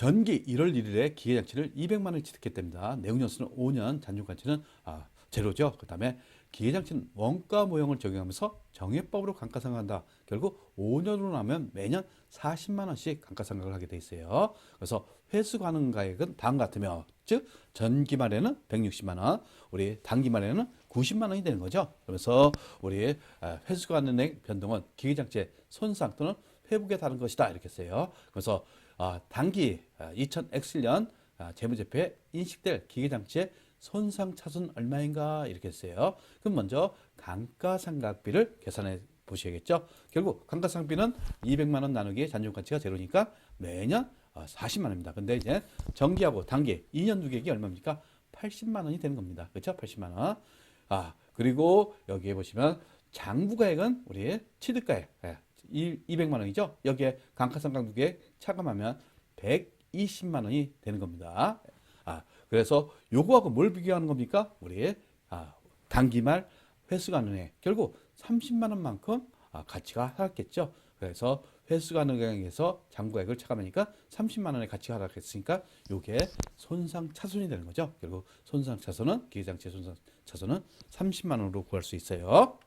전기 1월 1일에 기계장치를 200만 원에 취득했답니다. 내용연수는 5년, 잔존가치는 아, 제로죠. 그 다음에 기계장치는 원가 모형을 적용하면서 정액법으로 감가상각한다. 결국 5년으로 나면 매년 40만 원씩 감가상각을 하게 돼 있어요. 그래서 회수 가능 가액은 다음 같으며 즉 전기 말에는 160만 원, 우리 단기 말에는 90만 원이 되는 거죠. 그래서 우리 아, 회수 가능액 변동은 기계장치의 손상 또는 따른 것이다 이렇게 써요. 그래서 아, 단기 2000X년 아, 재무제표에 인식될 기계장치의 손상 차순 얼마인가 이렇게 했어요. 그럼 먼저 감가상각비를 계산해 보셔야겠죠. 결국 감가상각비는 200만 원 나누기 잔존 가치가 제로니까 매년 40만 원입니다. 근데 이제 정기하고 단기 2년 두 개기 얼마입니까? 80만 원이 되는 겁니다. 그렇죠? 80만 원. 아, 그리고 여기에 보시면 장부가액은 우리 취득가액 예, 200만 원이죠. 여기에 감가상각 두 개 차감하면 120만 원이 되는 겁니다. 아, 그래서 요거하고 뭘 비교하는 겁니까? 우리 아, 단기말 회수가능액 결국 30만 원만큼 아, 가치가 하락했죠. 그래서 회수가능액에서 장부액을 차감하니까 30만 원의 가치가 하락했으니까 요게 손상 차손이 되는 거죠. 결국 손상 차손은 기계장치 손상 차손은 30만 원으로 구할 수 있어요.